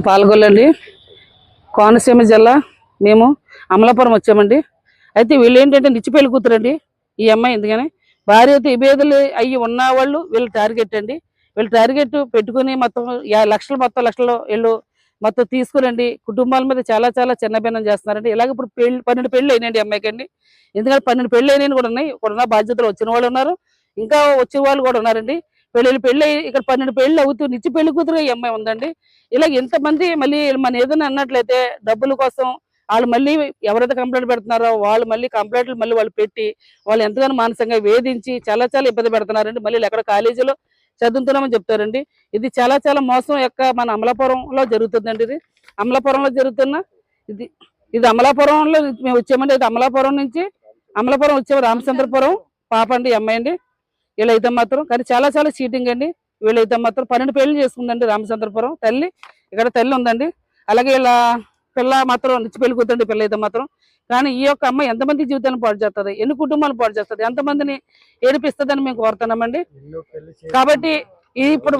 పాల్గొల్లండి కోనసీమ జిల్లా మేము అమలాపురం వచ్చామండి. అయితే వీళ్ళు ఏంటంటే నిచ్చిపల్లి కూతురండి ఈ అమ్మాయి. ఎందుకని? భార్యతో ఇబేదలు అయ్యి ఉన్న వాళ్ళు వీళ్ళు టార్గెట్ అండి. వీళ్ళు టార్గెట్ పెట్టుకుని మొత్తం యా- లక్షలు మొత్తం లక్షలు వీళ్ళు మొత్తం తీసుకురండి. కుటుంబాల మీద చాలా చాలా చిన్నభిన్నం చేస్తున్నారండి. ఇలాగ ఇప్పుడు పెళ్ళి పన్నెండు పెళ్ళి అయినాయండి ఈ అమ్మాయికి అండి. ఎందుకంటే పన్నెండు పెళ్ళి అయినాయి కూడా ఉన్నాయి. ఇక్కడ ఉన్న బాధ్యతలు వచ్చిన వాళ్ళు ఉన్నారు. ఇంకా వచ్చే వాళ్ళు కూడా ఉన్నారండి. పెళ్ళిళ్ళు పెళ్ళి ఇక్కడ పన్నెండు పెళ్ళి అవుతూ నిచ్చి పెళ్ళి కూతురు ఈ అమ్మాయి ఉందండి. ఇలా ఎంతమంది మళ్ళీ మన ఏదైనా అన్నట్లయితే డబ్బుల కోసం వాళ్ళు మళ్ళీ ఎవరైతే కంప్లైంట్ పెడుతున్నారో వాళ్ళు మళ్ళీ కంప్లైంట్లు మళ్ళీ వాళ్ళు పెట్టి వాళ్ళు ఎంతగానో మానసికంగా వేధించి చాలా చాలా ఇబ్బంది పెడుతున్నారండి. మళ్ళీ ఎక్కడ కాలేజీలో చదువుతున్నామని చెప్తారండి. ఇది చాలా చాలా మోసం యొక్క మన అమలాపురంలో జరుగుతుందండి ఇది. అమలాపురంలో జరుగుతున్న ఇది ఇది అమలాపురంలో మేము వచ్చామండి. ఇది అమలాపురం నుంచి అమలాపురం వచ్చాము రామచంద్రపురం పాప అండి అమ్మాయి అండి. వీళ్ళైతే మాత్రం కానీ చాలా చాలా చీటింగ్ అండి. వీళ్ళైతే మాత్రం పన్నెండు పెళ్ళి చేసుకుందండి రామచంద్రపురం తల్లి. ఇక్కడ తల్లి ఉందండి. అలాగే ఇలా పిల్ల మాత్రం నిచ్చి పెళ్ళి కూతుండి పిల్ల అయితే మాత్రం. కానీ ఈ యొక్క అమ్మాయి ఎంతమంది జీవితాన్ని పాడు చేస్తుంది? ఎన్ని కుటుంబాలు పాడు చేస్తుంది? ఎంతమందిని ఏడిపిస్తుందని మేము కోరుతున్నామండి. కాబట్టి ఇప్పుడు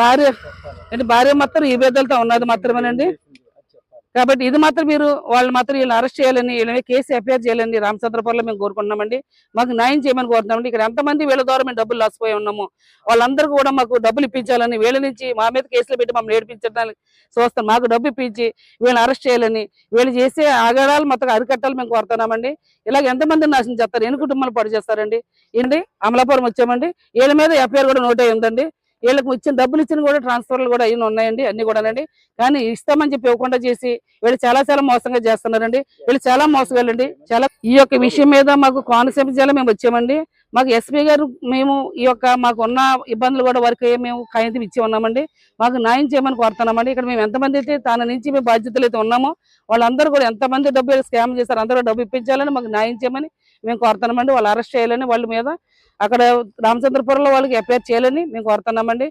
భార్య అంటే భార్య మాత్రం ఈ బేదలతో ఉన్నది మాత్రమేనండి. కాబట్టి ఇది మాత్రం మీరు వాళ్ళు మాత్రం వీళ్ళని అరెస్ట్ చేయాలని వీళ్ళని కేసు ఎఫ్ఐఆర్ చేయాలని రామచంద్రపురంలో మేము కోరుకుంటున్నామండి. మాకు న్యాయం చేయమని కోరుతున్నామండి. ఇక్కడ ఎంతమంది వీళ్ళ ద్వారా మేము డబ్బులు లాసిపోయి ఉన్నాము వాళ్ళందరూ కూడా మాకు డబ్బులు ఇప్పించాలని వీళ్ళ నుంచి మా మీద కేసులు పెట్టి మమ్మల్ని ఏడిపించడానికి చూస్తాం. మాకు డబ్బు ఇప్పించి వీళ్ళని అరెస్ట్ చేయాలని వీళ్ళు చేసే ఆగడాలు మొత్తం అరికట్టాలి మేము కోరుతున్నామండి. ఇలాగ ఎంతమంది నాశనం చేస్తారు? ఎన్ని కుటుంబాలు పడి చేస్తారండి? ఏంటి? అమలాపురం వచ్చామండి. వీళ్ళ మీద ఎఫ్ఐఆర్ కూడా నోట్ అయి ఉందండి. వీళ్ళకి ఇచ్చిన డబ్బులు ఇచ్చిన కూడా ట్రాన్స్ఫర్లు కూడా అయిన ఉన్నాయండి అన్ని కూడానండి. కానీ ఇస్తామని చెప్పి ఇవ్వకుండా చేసి వీళ్ళు చాలా చాలా మోసంగా చేస్తున్నారండి. వీళ్ళు చాలా మోసగాళ్ళండి. చాలా ఈ యొక్క విషయం మీద మాకు కోనసీమ జిల్లా మేము వచ్చామండి. మాకు ఎస్పీ గారు మేము ఈ యొక్క మాకు ఉన్న ఇబ్బందులు కూడా వరకు మేము కాగితం ఇచ్చి ఉన్నామండి. మాకు న్యాయం చేయమని కోరుతున్నామండి. ఇక్కడ మేము ఎంతమంది అయితే తన నుంచి మేము బాధ్యతలు అయితే ఉన్నామో వాళ్ళందరూ కూడా ఎంతమంది డబ్బు స్కామ్ చేశారు అందరూ డబ్బు ఇప్పించాలని మాకు న్యాయం చేయమని మేము కోరుతున్నామండి. వాళ్ళు అరెస్ట్ చేయాలని వాళ్ళ మీద అక్కడ రామచంద్రపురంలో వాళ్ళకి ఎఫ్ఐఆర్ చేయాలని మేము కోరుతున్నామండి.